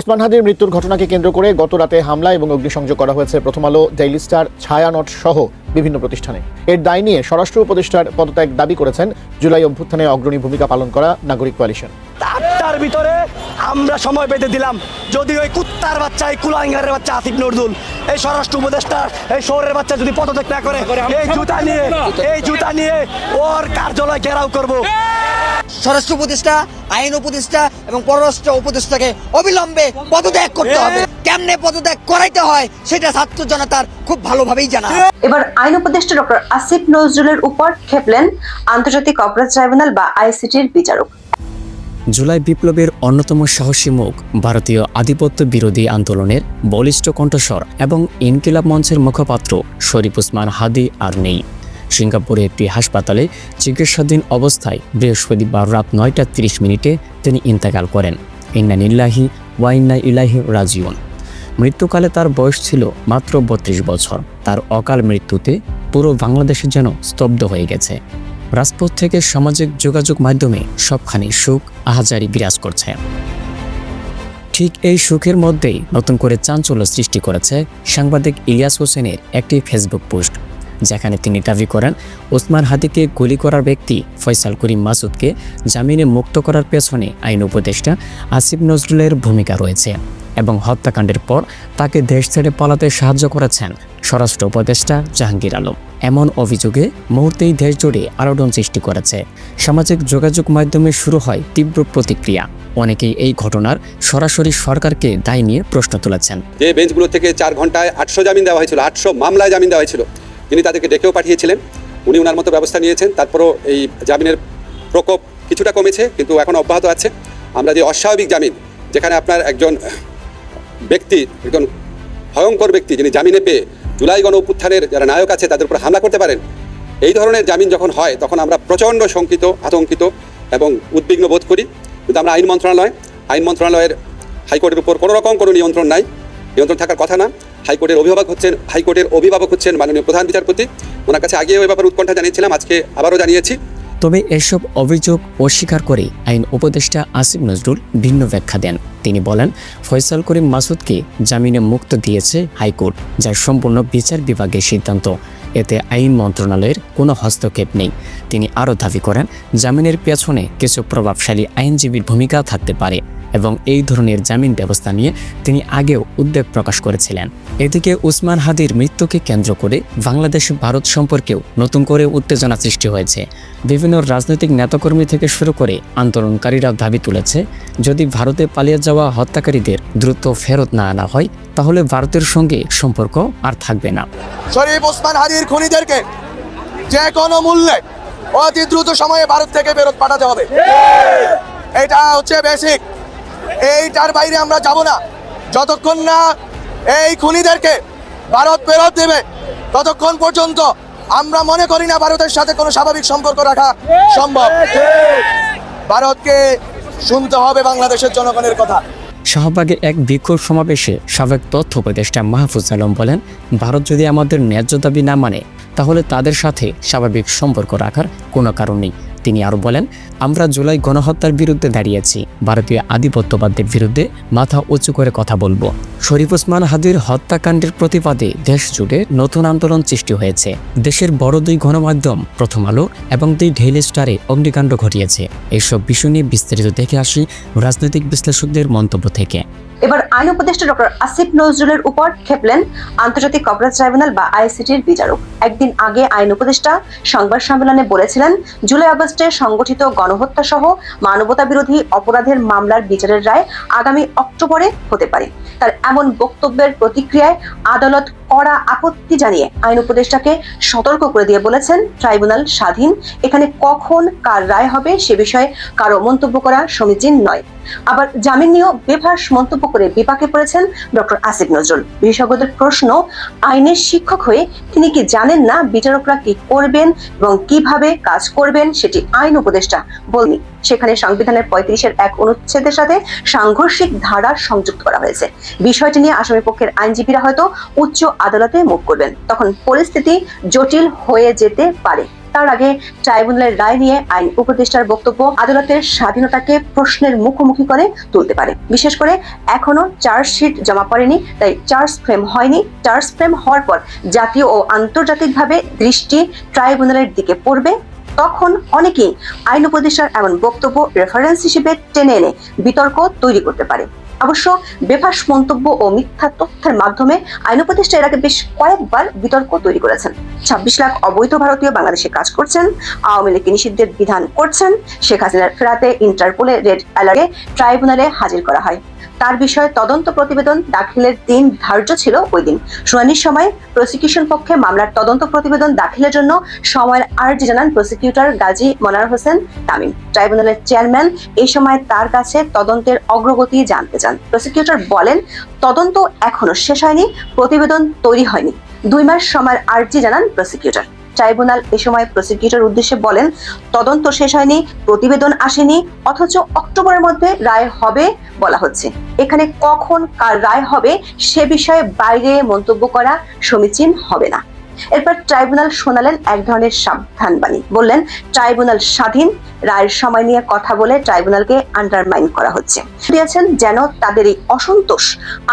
ওসমান হাদির মৃত্যুর ঘটনাকে কেন্দ্র করে গত রাতে হামলা এবং অগ্নিসংযোগ করা হয়েছে। প্রথম আলো, ডেইলি স্টার ছায়ানট সহ বিভিন্ন প্রতিষ্ঠানে। এর দায় নিয়ে স্বরাষ্ট্র উপদেষ্টার পদত্যাগ দাবি করেছেন জুলাই অভ্যুত্থানে অগ্রণী ভূমিকা পালন করা নাগরিক কোয়ালিশন। আটটার ভিতরে আমরা সময় পেতে দিলাম। যদি ওই কুত্তার বাচ্চা, এই কুলাঙ্গারের বাচ্চা আসিফ নজরুল, এই স্বরাষ্ট্র এই শহরের বাচ্চা যদি পদত্যাগ না করে, এই জুতা নিয়ে, এই জুতা নিয়ে ওর কার্যালয় ঘেরাও করব। স্বরাষ্ট্র উপদেষ্টা আইন উপদেষ্টা এবং পররাষ্ট্র উপদেষ্টাকে অবিলম্বে পদত্যাগ করতে হবে। কেমনে পদত্যাগ করাইতে হয় সেটা ছাত্র জনতার খুব ভালোভাবেই জানা। এবার আইন উপদেষ্টা ডক্টর আসিফ নজরুলের উপর খেপলেন আন্তর্জাতিক অপরাধ ট্রাইব্যুনাল বা আইসিটির বিচারক। জুলাই বিপ্লবের অন্যতম সাহসী মুখ ভারতীয় আধিপত্য বিরোধী আন্দোলনের বলিষ্ঠ কণ্ঠস্বর এবং ইনকিলাব মঞ্চের মুখপাত্র শরীফ উসমান হাদি আর নেই। সিঙ্গাপুরে একটি হাসপাতালে চিকিৎসাধীন অবস্থায় বৃহস্পতিবার রাত নয়টা তিরিশ মিনিটে তিনি ইন্তেকাল করেন। ইন্না নিল্লাহি ওয়াইন্না ইলাহি রাজিউন। মৃত্যুকালে তার বয়স ছিল মাত্র বত্রিশ বছর। তার অকাল মৃত্যুতে পুরো বাংলাদেশে যেন স্তব্ধ হয়ে গেছে। রাজপথ থেকে সামাজিক যোগাযোগ মাধ্যমে সবখানি সুখ আহাজারি বিরাজ করছে। ঠিক এই সুখের মধ্যেই নতুন করে চাঞ্চল্য সৃষ্টি করেছে সাংবাদিক ইলিয়াস হোসেনের একটি ফেসবুক পোস্ট। যেখানে তিনি দাবি করেন, ওসমান হাদিকে গুলি করার ব্যক্তি ফয়সাল করিম মাসুদকে জামিনে মুক্ত করার পেছনে আইন উপদেষ্টা আসিফ নজরুলের ভূমিকা রয়েছে এবং হত্যাকাণ্ডের পর তাকে দেশ ছেড়ে পালাতে সাহায্য করেছেন স্বরাষ্ট্র উপদেষ্টা জাহাঙ্গীর আলম। এমন অভিযোগে মুহূর্তেই দেশ জুড়ে আলোড়ন সৃষ্টি করেছে। সামাজিক যোগাযোগ মাধ্যমে শুরু হয় তীব্র প্রতিক্রিয়া। অনেকেই এই ঘটনার সরাসরি সরকারকে দায় নিয়ে প্রশ্ন তুলেছেন। যে বেঞ্চগুলো থেকে চার ঘন্টায় আটশো জামিন দেওয়া হয়েছিল, আটশো মামলায় জামিন দেওয়া হয়েছিল। তিনি তাদেরকে ডেকেও পাঠিয়েছিলেন। উনি ওনার মতো ব্যবস্থা নিয়েছেন। তারপরও এই জামিনের প্রকোপ কিছুটা কমেছে, কিন্তু এখন অব্যাহত আছে। আমরা যে অস্বাভাবিক জামিন, যেখানে আপনার একজন ব্যক্তি, একজন ভয়ঙ্কর ব্যক্তি যিনি জামিনে পেয়ে জুলাই গণ অভ্যুত্থানের যারা নায়ক আছে, তাদের উপর হামলা করতে পারেন। এই ধরনের জামিন যখন হয়, তখন আমরা প্রচণ্ড শঙ্কিত, আতঙ্কিত এবং উদ্বিগ্ন বোধ করি। কিন্তু আমরা আইন মন্ত্রণালয়, আইন মন্ত্রণালয়ের হাইকোর্টের উপর কোনো রকম কোনো নিয়ন্ত্রণ নাই। নিয়ন্ত্রণ থাকার কথা না। হাইকোর্টের অভিভাবক হচ্ছেন, হাইকোর্টের অভিভাবক হচ্ছেন মাননীয় প্রধান বিচারপতি। ওনার কাছে আগেও এ ব্যাপারে উৎকণ্ঠা জানিয়েছিলাম, আজকে আবারও জানিয়েছি। তবে এসব অভিযোগ অস্বীকার করে আইন উপদেষ্টা আসিফ নজরুল ভিন্ন ব্যাখ্যা দেন। তিনি বলেন, ফয়সাল করিম মাসুদকে জামিনে মুক্ত দিয়েছে হাইকোর্ট, যার সম্পূর্ণ বিচার বিভাগের সিদ্ধান্ত। এতে আইন মন্ত্রণালয়ের কোনো হস্তক্ষেপ নেই। তিনি আরও দাবি করেন, জামিনের পেছনে কিছু প্রভাবশালী আইনজীবীর ভূমিকা থাকতে পারে এবং এই ধরনের জামিন ব্যবস্থা নিয়ে তিনি আগেও উদ্বেগ প্রকাশ করেছিলেন। এদিকে উসমান হাদির মৃত্যুকে কেন্দ্র করে বাংলাদেশ ভারত সম্পর্কেও নতুন করে উত্তেজনা সৃষ্টি হয়েছে। বিভিন্ন রাজনৈতিক নেতাকর্মী থেকে শুরু করে আন্দোলনকারীরা দাবি তুলেছে, যদি ভারতে পালিয়ে যাওয়া হত্যাকারীদের দ্রুত ফেরত না আনা হয় তাহলে ভারতের সঙ্গে সম্পর্ক আর থাকবে না। শরীফ ওসমান হারির খুনিদেরকে যে কোনো মূল্যে অতি দ্রুত সময়ে ভারত থেকে ফেরত পাঠাতে হবে। এটা হচ্ছে বেসিক এইটার বাইরে আমরা যাব না। যতক্ষণ না এই খুনিদেরকে ভারত ফেরত দেবে, ততক্ষণ পর্যন্ত আমরা মনে করি না ভারতের সাথে কোনো স্বাভাবিক সম্পর্ক রাখা সম্ভব। ভারতকে শুনতে হবে বাংলাদেশের জনগণের কথা। শাহবাগে এক বিক্ষোভ সমাবেশে সাবেক তথ্য উপদেষ্টা মাহফুজ আলম বলেন, ভারত যদি আমাদের ন্যায্য দাবি না মানে তাহলে তাদের সাথে স্বাভাবিক সম্পর্ক রাখার কোনো কারণ নেই। তিনি আরও বলেন, আমরা জুলাই গণহত্যার বিরুদ্ধে দাঁড়িয়েছি। ভারতীয় আধিপত্যবাদের বিরুদ্ধে মাথা উঁচু করে কথা বলব। শরীফ ওসমান হাদির হত্যাকাণ্ডের প্রতিবাদে দেশ জুড়ে নতুন আন্দোলন সৃষ্টি হয়েছে। দেশের বড় দুই গণমাধ্যম, প্রথম আলো এবং দুই ডেইলি স্টারে অগ্নিকাণ্ড ঘটিয়েছে। এইসব বিষয় নিয়ে বিস্তারিত দেখে আসি রাজনৈতিক বিশ্লেষকদের মন্তব্য থেকে। এবার আইন উপদেষ্টা ডক্টর আসিফ নজরুলের উপর খেপলেন আন্তর্জাতিক অপরাধ ট্রাইব্যুনাল বা আইসিটির বিচারক। একদিন আগে আইন উপদেষ্টা সংবাদ সম্মেলনে বলেছিলেন, জুলাই সংগঠিত গণহত্যা সহ মানবতা বিরোধী অপরাধের মামলার বিচারের রায় আগামী অক্টোবরে হতে পারে। তার এমন বক্তব্যের প্রতিক্রিয়ায় আদালত কড়া আপত্তি জানিয়ে আইন উপদেষ্টাকে সতর্ক করে দিয়ে বলেছেন, ট্রাইব্যুনাল স্বাধীন। এখানে কখন কার রায় হবে সে বিষয়ে কারও মন্তব্য করা সমীচীন নয়। আবার জামিন নিয়েও বেভাস মন্তব্য করে বিপাকে পড়েছেন ডক্টর আসিফ নজরুল। বিশেষজ্ঞদের প্রশ্ন, আইনের শিক্ষক হয়ে তিনি কি জানেন না বিচারকরা কি করবেন এবং কীভাবে কাজ করবেন সেটি আইন উপদেষ্টা বলনি। সেখানে সংবিধানের পঁয়ত্রিশের এক অনুচ্ছেদের সাথে সাংঘর্ষিক ধারা সংযুক্ত করা হয়েছে। বিষয়টি নিয়ে আসামি পক্ষের আইনজীবীরা হয়তো উচ্চ আদালতে মুখ করবেন। তখন পরিস্থিতি জটিল হয়ে যেতে পারে। তার আগে ট্রাইব্যুনালের রায় নিয়ে আইন উপদেষ্টার বক্তব্য আদালতের স্বাধীনতাকে প্রশ্নের মুখোমুখি করে তুলতে পারে। বিশেষ করে এখনও চার্জশিট জমা পড়েনি, তাই চার্জ ফ্রেম হয়নি। চার্জ ফ্রেম হওয়ার পর জাতীয় ও আন্তর্জাতিকভাবে দৃষ্টি ট্রাইব্যুনালের দিকে পড়বে, তখন অনেকেই আইন উপদেষ্টার এমন বক্তব্য রেফারেন্স হিসেবে টেনে এনে বিতর্ক তৈরি করতে পারে। অবশ্য বেফাস মন্তব্য ও মিথ্যা তথ্যের মাধ্যমে আইন উপদেষ্টা এর আগে বেশ কয়েকবার বিতর্ক তৈরি করেছেন। ছাব্বিশ লাখ অবৈধ ভারতীয় বাংলাদেশে কাজ করছেন, আওয়ামী লীগ নিষিদ্ধের বিধান করছেন, শেখ হাসিনার ফেরাতে ইন্টারপোলে রেড অ্যালার্টে ট্রাইব্যুনালে হাজির করা হয়। তার বিষয়ে তদন্ত প্রতিবেদন দাখিলের দিন ধার্য ছিল ওই দিন। শুনানির সময় প্রসিকিউশন পক্ষে মামলার তদন্ত প্রতিবেদন দাখিলের জন্য সময়ের আর্জি জানান প্রসিকিউটর গাজী মনার হোসেন তামিম। ট্রাইব্যুনালের চেয়ারম্যান এই সময় তার কাছে তদন্তের অগ্রগতি জানতে চান। প্রসিকিউটর বলেন, তদন্ত এখনও শেষ হয়নি, প্রতিবেদন তৈরি হয়নি। দুই মাস সময়ের আর্জি জানান প্রসিকিউটর ট্রাইব্যুনাল এ সময় প্রসিকিউটর উদ্দেশ্যে বলেন, তদন্ত শেষ হয়নি, প্রতিবেদন আসেনি, অথচ অক্টোবরের মধ্যে রায় হবে বলা হচ্ছে। এখানে কখন কার রায় হবে সে বিষয়ে বাইরে মন্তব্য করা সমীচীন হবে না। এরপর ট্রাইব্যুনাল শোনালেন এক ধরনের সাবধানবাণী। বললেন, ট্রাইব্যুনাল স্বাধীন, রায়ের সময় নিয়ে কথা বলে ট্রাইব্যুনালকে আন্ডারমাইন করা হচ্ছে। দিয়েছেন যেন তাদের এই অসন্তোষ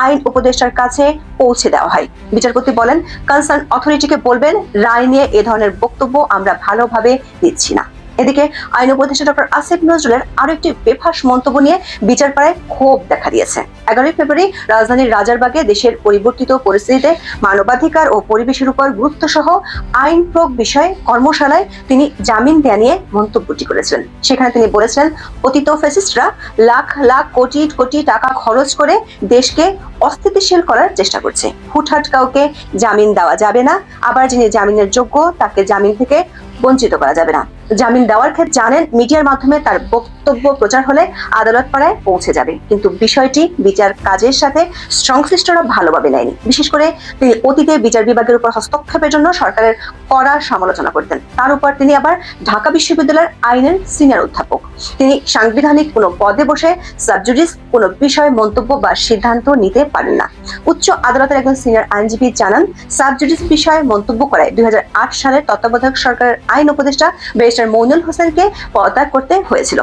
আইন উপদেষ্টার কাছে পৌঁছে দেওয়া হয়। বিচারপতি বলেন, কনসার্ন অথরিটিকে বলবেন, রায় নিয়ে এ ধরনের বক্তব্য আমরা ভালোভাবে নিচ্ছি না। এদিকে আইন উপদেষ্টা ডক্টর আসিফ নজরুলের আরও একটি বেফাস মন্তব্য নিয়ে বিচার পাড়ায় ক্ষোভ দেখা দিয়েছে। এগারোই ফেব্রুয়ারি রাজধানীর রাজারবাগে দেশের পরিবর্তিত পরিস্থিতিতে মানবাধিকার ও পরিবেশের উপর গুরুত্ব সহ আইন প্রয়োগ বিষয়ে কর্মশালায় তিনি জামিন দেয়া নিয়ে মন্তব্যটি করেছিলেন সেখানে তিনি বলেছিলেন, অতীত ফ্যাসিস্টরা লাখ লাখ কোটি কোটি টাকা খরচ করে দেশকে অস্থিতিশীল করার চেষ্টা করছে। হুটহাট কাউকে জামিন দেওয়া যাবে না। আবার যিনি জামিনের যোগ্য, তাকে জামিন থেকে বঞ্চিত করা যাবে না। জামিন দেওয়ার ক্ষেত্রে জানেন, মিডিয়ার মাধ্যমে তার বক্তব্য প্রচার হলে আদালত পাড়ায় পৌঁছে যাবে। কিন্তু বিষয়টি বিচার কাজের সাথে সংশ্লিষ্টরা ভালোভাবে নেয়নি। বিশেষ করে তিনি অতীতে বিচার বিভাগের উপর হস্তক্ষেপের জন্য সরকারের কড়া সমালোচনা করতেন। তার উপর তিনি আবার ঢাকা বিশ্ববিদ্যালয়ের আইনের সিনিয়র অধ্যাপক। তিনি সাংবিধানিক কোনো পদে বসে সাবজুডিস কোনো বিষয়ে মন্তব্য বা সিদ্ধান্ত নিতে পারেন না। উচ্চ আদালতের একজন সিনিয়র আইনজীবী জানান, সাবজুডিস বিষয়ে মন্তব্য করায় দুই হাজার আট সালের তত্ত্বাবধায়ক সরকারের আইন উপদেষ্টা ব্যারিস্টার মইনুল হোসেনকে পদত্যাগ করতে হয়েছিল।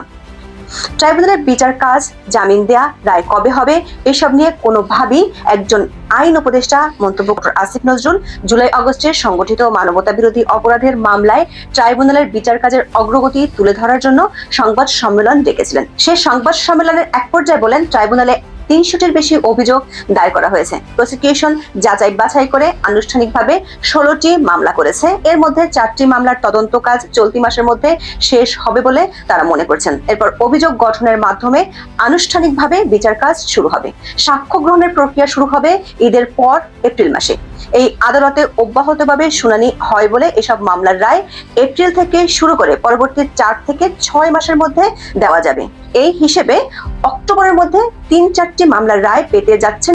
ট্রাইব্যুনালের বিচার কাজ জামিন দেয়া রায় কবে হবে, এসব নিয়ে কোনোভাবেই একজন আইন উপদেষ্টা মন্তব্য ডক্টর আসিফ নজরুল। জুলাই আগস্টে সংগঠিত মানবতা বিরোধী অপরাধের মামলায় ট্রাইব্যুনালের বিচার কাজের অগ্রগতি তুলে ধরার জন্য সংবাদ সম্মেলন ডেকেছিলেন। সে সংবাদ সম্মেলনের এক পর্যায়ে বলেন, ট্রাইব্যুনালে তিনশোটির বেশি অভিযোগ দায়ের করা হয়েছে। প্রসিকিউশন যাচাই বাছাই করে আনুষ্ঠানিকভাবে ষোলোটি মামলা করেছে। এর মধ্যে চারটি মামলার তদন্ত কাজ চলতি মাসের মধ্যে শেষ হবে বলে তারা মনে করছেন। এরপর অভিযোগ গঠনের মাধ্যমে আনুষ্ঠানিকভাবে বিচার কাজ শুরু হবে। সাক্ষ্য গ্রহণের প্রক্রিয়া শুরু হবে ঈদের পর এপ্রিল মাসে। এই আদালতে অব্যাহতভাবে শুনানি হয় বলে এসব মামলার রায় এপ্রিল থেকে শুরু করে পরবর্তী চার থেকে ছয় মাসের মধ্যে দেওয়া যাবে। এই হিসেবে অক্টোবরের মধ্যে তিন চারটি মামলার রায় পেতে যাচ্ছেন